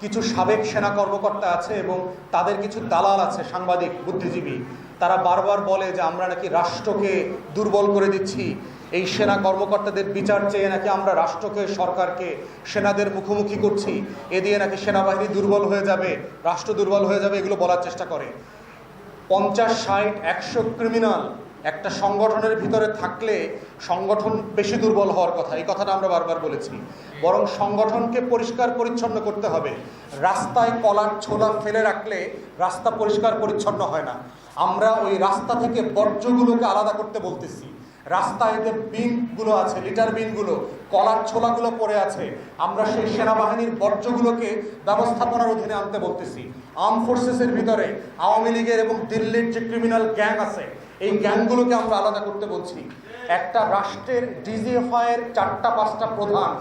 কিছু সাবেক সেনা কর্মকর্তা আছে এবং তাদের কিছু দালাল আছে, সাংবাদিক, বুদ্ধিজীবী। তারা বারবার বলে যে আমরা নাকি রাষ্ট্রকে দুর্বল করে দিচ্ছি। এই সেনা কর্মকর্তাদের বিচার চেয়ে নাকি আমরা রাষ্ট্রকে, সরকারকে, সেনাদের মুখোমুখি করছি। এ দিয়ে নাকি সেনাবাহিনী দুর্বল হয়ে যাবে, রাষ্ট্র দুর্বল হয়ে যাবে, এগুলো বলার চেষ্টা করে। পঞ্চাশ, ষাট, একশো ক্রিমিনাল একটা সংগঠনের ভিতরে থাকলে সংগঠন বেশি দুর্বল হওয়ার কথা, এই কথাটা আমরা বারবার বলেছি। বরং সংগঠনকে পরিষ্কার পরিচ্ছন্ন করতে হবে। রাস্তায় কলার ছোলা ফেলে রাখলে রাস্তা পরিষ্কার পরিচ্ছন্ন হয় না। আমরা ওই রাস্তা থেকে বর্জ্যগুলোকে আলাদা করতে বলতেছি। রাস্তায় যে বিনগুলো আছে, লিটার বিনগুলো, কলার ছোলাগুলো পড়ে আছে, আমরা সেই সেনাবাহিনীর বর্জ্যগুলোকে ব্যবস্থাপনার অধীনে আনতে বলতেছি। আর্ম ফোর্সেসের ভিতরে আওয়ামী লীগের এবং দিল্লির যে ক্রিমিনাল গ্যাং আছে এই জ্ঞানগুলোকে আমরা আলাদা করতে বলছি। একটা রাষ্ট্রের ডিজিএফআই এর চারটা, পাঁচটা প্রধান,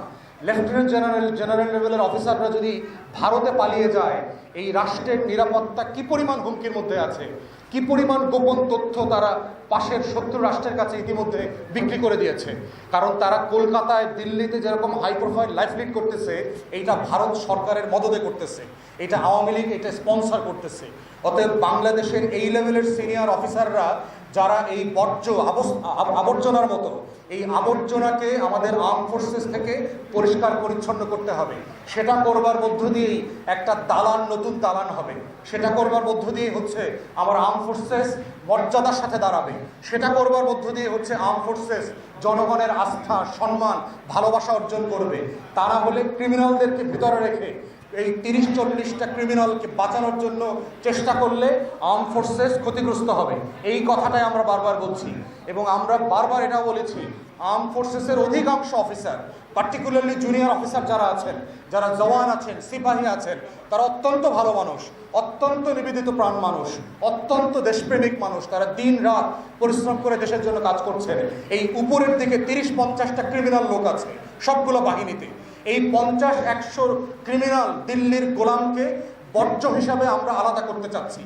লেফটেন্যান্ট জেনারেল জেনারেল লেভেলের অফিসাররা যদি ভারতে পালিয়ে যায়, এই রাষ্ট্রের নিরাপত্তা কি পরিমাণ হুমকির মধ্যে আছে? কি পরিমাণ গোপন তথ্য তারা পাশের শত্রু রাষ্ট্রের কাছে ইতিমধ্যে বিক্রি করে দিয়েছে? কারণ তারা কলকাতায়, দিল্লিতে যেরকম হাই প্রোফাইল লাইফ লিড করতেছে, এইটা ভারত সরকারের মদদে করতেছে। এটা আওয়ামী লীগ এটা স্পন্সর করতেছে। অতএব বাংলাদেশের এই লেভেলের সিনিয়র অফিসাররা যারা এই বর্জ্য আবর্জনার মতো, এই আবর্জনাকে আমাদের আর্ম ফোর্সেস থেকে পরিষ্কার পরিচ্ছন্ন করতে হবে। সেটা করবার মধ্য দিয়েই একটা দালান, নতুন দালান হবে। সেটা করবার মধ্য দিয়ে হচ্ছে আমার আর্ম ফোর্সেস মর্যাদার সাথে দাঁড়াবে। সেটা করবার মধ্য দিয়ে হচ্ছে আর্ম ফোর্সেস জনগণের আস্থা, সম্মান, ভালোবাসা অর্জন করবে। তা না হলে ক্রিমিনালদেরকে ভিতরে রেখে এই তিরিশ চল্লিশটা ক্রিমিনালকে বাঁচানোর জন্য চেষ্টা করলে আর্ম ফোর্সেস ক্ষতিগ্রস্ত হবে। এই কথাটাই আমরা বারবার বলছি। এবং আমরা বারবার এটা বলেছি আর্ম ফোর্সেসের অধিকাংশ অফিসার পার্টিকুলারলি জুনিয়র অফিসার যারা আছেন, যারা জওয়ান আছেন, সিপাহী আছেন, তারা অত্যন্ত ভালো মানুষ, অত্যন্ত নিবেদিত প্রাণ মানুষ, অত্যন্ত দেশপ্রেমিক মানুষ। তারা দিন রাত পরিশ্রম করে দেশের জন্য কাজ করছেন। এই উপরের দিকে তিরিশ পঞ্চাশটা ক্রিমিনাল লোক আছে, সবগুলো বাহিনীতে। এই পঞ্চাশ একশো ক্রিমিনাল দিল্লির গোলামকে বর্জ্য হিসাবে আমরা আলাদা করতে চাচ্ছি।